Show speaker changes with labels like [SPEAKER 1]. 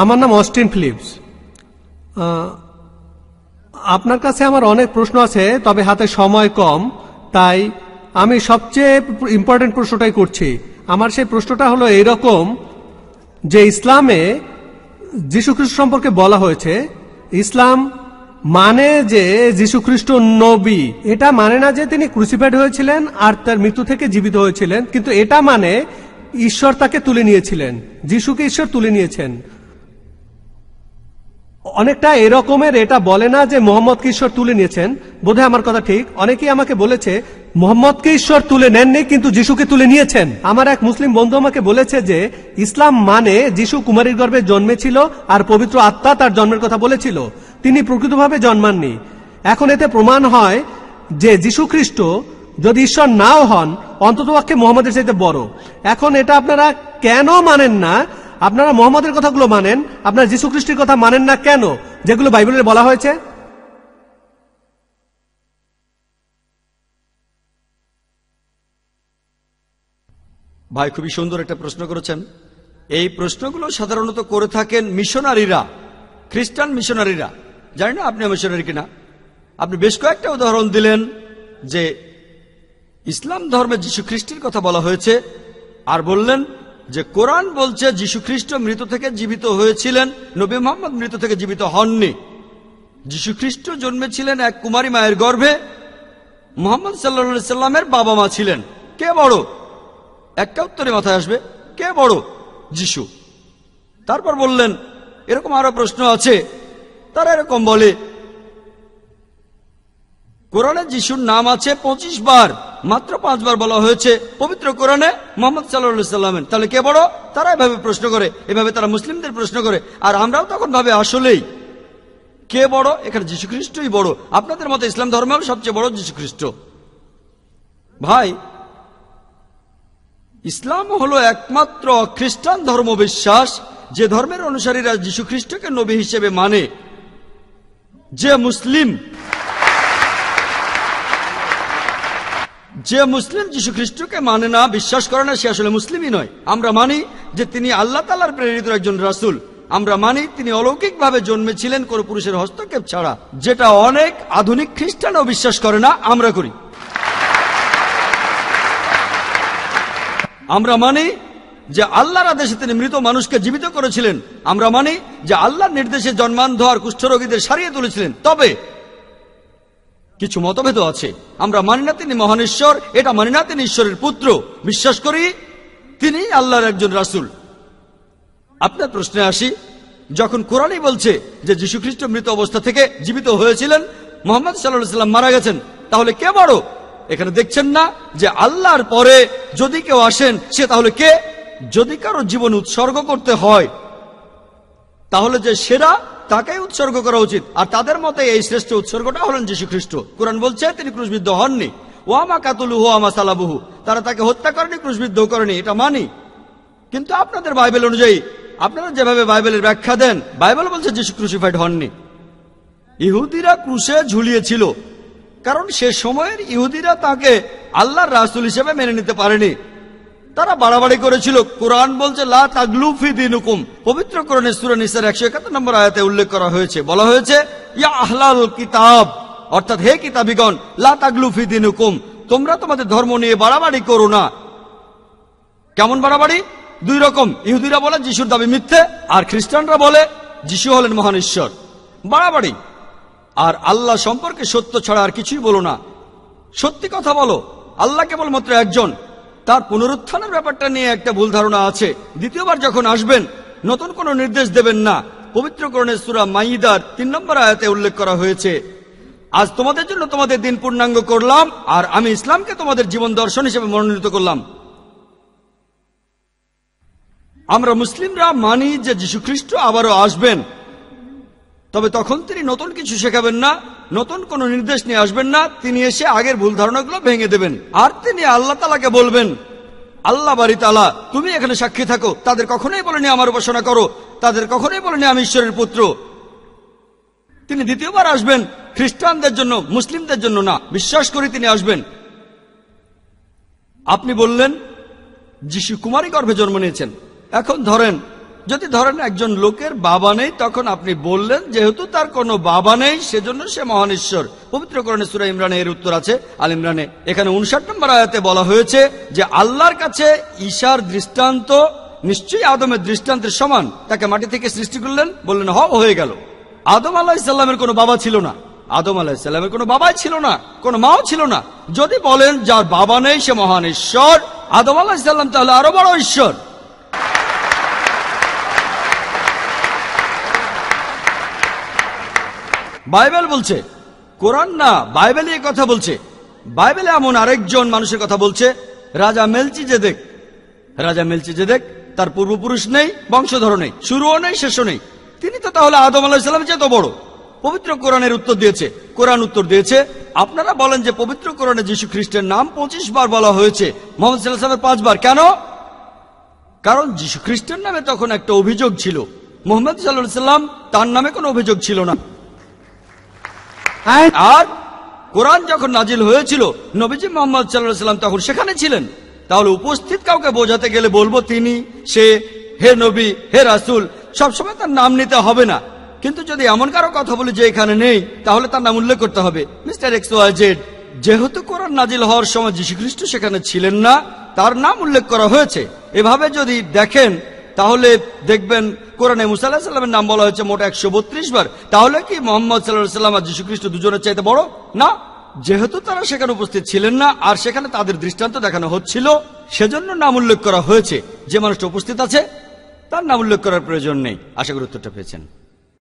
[SPEAKER 1] আমার নাম Austin Philips. আপনার কাছে আমার অনেক প্রশ্ন আছে, তবে হাতে সময় কম, তাই আমি সবচেয়ে ইম্পর্টেন্ট প্রশ্নটাই করছি। আমার সেই প্রশ্নটা হলো এইরকম যে ইসলামে যীশুখ্রিস্ট সম্পর্কে বলা হয়েছে, ইসলাম মানে যে যীশুখ্রিস্ট নবী। এটা মানে না যে তিনি ক্রুসিফাইড হয়েছিলেন আর তার মৃত্যু থেকে জীবিত হয়েছিলেন, কিন্তু এটা মানে ঈশ্বর তাকে তুলে নিয়েছিলেন। যিশুকে ঈশ্বর তুলে নিয়েছেন। অনেকটা এরকমের, এটা বলে না যে মোহাম্মদকে ঈশ্বর তুলে নিয়েছেন। বোধহয় আমার কথা ঠিক। অনেকেই আমাকে বলেছে মোহাম্মদকে ঈশ্বর তুলে নেননি, কিন্তু যিশুকে তুলে নিয়েছেন। আমার এক মুসলিম বন্ধু আমাকে বলেছে যে, ইসলাম মানে যিশু কুমারীর গর্ভে জন্মেছিল আর পবিত্র আত্মা তার জন্মের কথা বলেছিল। তিনি প্রকৃতভাবে জন্মাননি। এখন এতে প্রমাণ হয় যে যিশু খ্রিস্ট যদি ঈশ্বর নাও হন, অন্ততপক্ষে মোহাম্মদের চাইতে বড়। এখন এটা আপনারা কেন মানেন না? আপনারা মোহাম্মদের কথাগুলো মানেন? আপনারা যীশু খ্রিস্টের কথা মানেন না কেন? যেগুলো বাইবেলে বলা হয়েছে?
[SPEAKER 2] ভাই, খুবই সুন্দর একটা প্রশ্ন করেছেন। এই প্রশ্নগুলো সাধারণত করে থাকেন মিশনারিরা, খ্রিস্টান মিশনারিরা। জানি না আপনি মিশনারি কিনা। আপনি বেশ কয়েকটা উদাহরণ দিলেন যে ইসলাম ধর্মে যীশু খ্রিস্টের কথা বলা হয়েছে আর বললেন যে কোরআন বলছে যীশু খ্রিস্ট মৃত থেকে জীবিত হয়েছিলেন, নবী মোহাম্মদ মৃত থেকে জীবিত হননি। যীশু খ্রিস্ট জন্মেছিলেন এক কুমারী মায়ের গর্ভে, মোহাম্মদ সাল্লা সাল্লামের বাবা মা ছিলেন। কে বড়? একটা উত্তরে মাথায় আসবে, কে বড়? যিশু। তারপর বললেন, এরকম আরও প্রশ্ন আছে। তারা এরকম বলে, কোরআনে যিশুর নাম আছে পঁচিশ বার। মাত্র পাঁচবার বলা হয়েছে, পবিত্র কোরআনে মোহাম্মদ সাল্লা সাল্লামের। তাহলে কে বড়? তারা এভাবে প্রশ্ন করে, এভাবে তারা মুসলিমদের প্রশ্ন করে। আর আমরাও তখন ভাবে আসলেই। কে বড়? এখানে খ্রিস্টই বড়। আপনাদের মতে ইসলাম ধর্মেও সবচেয়ে বড় খ্রিস্ট ভাই, ইসলাম হলো একমাত্র খ্রিস্টান ধর্ম বিশ্বাস যে ধর্মের অনুসারীরা যীশু খ্রিস্টকে নবী হিসেবে মানে। যে মুসলিম যে মুসলিম যীশু খ্রিস্টকে মানে না, বিশ্বাস করে না, সে আসলে মুসলিমই নয়। আমরা মানি যে তিনি আল্লাহ তালার প্রেরিত একজন রাসুল। আমরা মানি তিনি অলৌকিকভাবে জন্মেছিলেন কোন পুরুষের হস্তক্ষেপ ছাড়া। যেটা অনেক আধুনিক খ্রিস্টানও বিশ্বাস করে না, আমরা করি। আমরা মানি যে আল্লাহর আদেশে তিনি মৃত মানুষকে জীবিত করেছিলেন। আমরা মানি যে আল্লাহর নির্দেশে জন্মান্ধ আর কুষ্ঠরোগীদের সারিয়ে তুলেছিলেন। তবে কিছু মতভেদ আছে। আমরা মানি না তিনি মহান ঈশ্বর, এটা মানি না তিনি ঈশ্বরের পুত্র। বিশ্বাস করি, তিনি আল্লাহর একজন রাসুল। আপনার প্রশ্নে আসি, যখন কোরআনই বলছে যে যীশুখ্রিস্ট মৃত অবস্থা থেকে জীবিত হয়েছিলেন, মোহাম্মদ সাল্লাহ সাল্লাম মারা গেছেন, তাহলে কে বড়? এখানে দেখছেন না যে আল্লাহর পরে যদি কেউ আসেন, সে তাহলে কে? যদি কারও জীবন উৎসর্গ করতে হয়, তাহলে যে সেরা তাকেই উৎসর্গ করা উচিত। আর তাদের মতে এই শ্রেষ্ঠ উৎসর্গটা হলেন যীশু খ্রিস্ট কোরআন বলছে, তিনি ক্রুশবিদ্ধ হননি। ও আমা কাতুলু হো আমা সালাবুহু। তারা তাকে হত্যা করেনি, ক্রুশবিদ্ধ করেনি, এটা মানি। কিন্তু আপনাদের বাইবেল অনুযায়ী, আপনারা যেভাবে বাইবেলের ব্যাখ্যা দেন, বাইবেল বলছে যীশু ক্রুশিফাইড হননি। ইহুদিরা ক্রুশে ঝুলিয়েছিল, কারণ সে সময়ের ইহুদিরা তাকে আল্লাহর রাসুল হিসেবে মেনে নিতে পারেনি। তারা বাড়াবাড়ি করেছিল। কোরআন বলছে, লা তাগলুফি দিনুকুম। পবিত্র কোরআনে সূরা নিসার 171 নম্বর আয়াতে উল্লেখ করা হয়েছে। বলা হয়েছে, ইয়া আহলাল কিতাব। অর্থাৎ, হে কিতাবিগণ, লা তাগলুফি দিনুকুম। তোমরা তোমাদের ধর্ম নিয়ে বাড়াবাড়ি করো না। কেমন বাড়াবাড়ি? দুই রকম। ইহুদিরা বলে, যিশুর দাবি মিথ্যে। আর খ্রিস্টানরা বলে, যিশু হলেন মহান ঈশ্বর। বাড়াবাড়ি। আর আল্লাহ সম্পর্কে সত্য ছাড়া আর কিছুই বলো না। সত্যি কথা বলো, আল্লাহ কেবলমাত্র একজন। তার পুনরুত্থানের ব্যাপারটা নিয়ে একটা ভুল ধারণা আছে। দ্বিতীয়বার যখন আসবেন, নতুন কোনো নির্দেশ দেবেন না। পবিত্রকরণের সুরা মাইদার তিন নম্বর আয়াতে উল্লেখ করা হয়েছে, আজ তোমাদের জন্য তোমাদের দিন পূর্ণাঙ্গ করলাম, আর আমি ইসলামকে তোমাদের জীবন দর্শন হিসেবে মনোনীত করলাম। আমরা মুসলিমরা মানি যে যীশুখ্রিস্ট আবারও আসবেন, তবে তখন তিনি নতুন কিছু শেখাবেন না। নতুন কোন নির্দেশ নিয়ে আসবেন না, তিনি এসে আগের ভুল ধারণাগুলো ভেঙে দেবেন। আর তিনি আল্লাহ তালাকে বলবেন, আল্লাহ বাড়ি তালা তুমি এখানে সাক্ষী থাকো। তাদের কখনোই বলেনি আমার উপাসনা করো। তাদের কখনোই বলেনি আমি ঈশ্বরের পুত্র। তিনি দ্বিতীয়বার আসবেন, খ্রিস্টানদের জন্য, মুসলিমদের জন্য না, বিশ্বাস করি তিনি আসবেন। আপনি বললেন, যিশু কুমারী গর্ভে জন্ম নিয়েছেন। এখন ধরেন যদি ধরেন একজন লোকের বাবা নেই, তখন আপনি বললেন, যেহেতু তার কোনো বাবা নেই, সেজন্য সে মহান ঈশ্বর। পবিত্র করণে সুরা ইমরানে এর উত্তর আছে, আল ইমরানে। এখানে উনষাট নম্বর আয়াতে বলা হয়েছে যে, আল্লাহর কাছে ঈশার দৃষ্টান্ত নিশ্চয়ই আদমের দৃষ্টান্তের সমান। তাকে মাটি থেকে সৃষ্টি করলেন, বললেন হ হয়ে গেল। আদম আলাহ ইসলামের কোনো বাবা ছিল না। আদম আলাহ ইসলামের কোনো বাবাই ছিল না, কোনো মাও ছিল না। যদি বলেন, যার বাবা নেই, সে মহান ঈশ্বর। আদম আলাহ ইসলাম তাহলে আরও বড় ঈশ্বর। বাইবেল বলছে, কোরআন না বাইবেলে এ কথা বলছে। বাইবেলে এমন আরেকজন মানুষের কথা বলছে, রাজা মেলচি জেদেক রাজা মেলচি জেদেক তার পূর্বপুরুষ নেই, বংশধর নেই, শুরুও নেই, শেষও নেই। তিনি তো তাহলে আদম আলাহিসাল্লাম চেয়ে তো বড়। পবিত্র কোরআনের উত্তর দিয়েছে, কোরআন উত্তর দিয়েছে, আপনারা বলেন যে পবিত্র কোরআনে যীশু খ্রিস্টের নাম পঁচিশ বার বলা হয়েছে, মোহাম্মদ সাল্লাহামের পাঁচবার কেন? কারণ যীশু খ্রিস্টের নামে তখন একটা অভিযোগ ছিল, মোহাম্মদ সাল্লাহ সাল্লাম তার নামে কোনো অভিযোগ ছিল না। আর কোরআন যখন নাজিল হয়েছিল, নবীজি মোহাম্মদ সাল্লাম তখন সেখানে ছিলেন। তাহলে উপস্থিত কাউকে বোঝাতে গেলে বলব তিনি, সে, হে নবী, হে রাসুল, সবসময় তার নাম নিতে হবে না। কিন্তু যদি এমন কারও কথা বলি যে এখানে নেই, তাহলে তার নাম উল্লেখ করতে হবে। মিস্টার এক্স ওয়াই জেড, যেহেতু কোরআন নাজিল হওয়ার সময় যীশুখ্রিস্ট সেখানে ছিলেন না, তার নাম উল্লেখ করা হয়েছে। এভাবে যদি দেখেন তাহলে দেখবেন কোরআনে মুসা সাল্লামের নাম বলা হয়েছে মোট একশো বত্রিশ বার। তাহলে কি মোহাম্মদ সাল্লাহ সাল্লাম আর যীশুখ্রিস্ট দুজনের চাইতে বড়? না। যেহেতু তারা সেখানে উপস্থিত ছিলেন না, আর সেখানে তাদের দৃষ্টান্ত দেখানো হচ্ছিল, সেজন্য নাম উল্লেখ করা হয়েছে। যে মানুষটা উপস্থিত আছে, তার নাম উল্লেখ করার প্রয়োজন নেই। আশা করি উত্তরটা পেয়েছেন।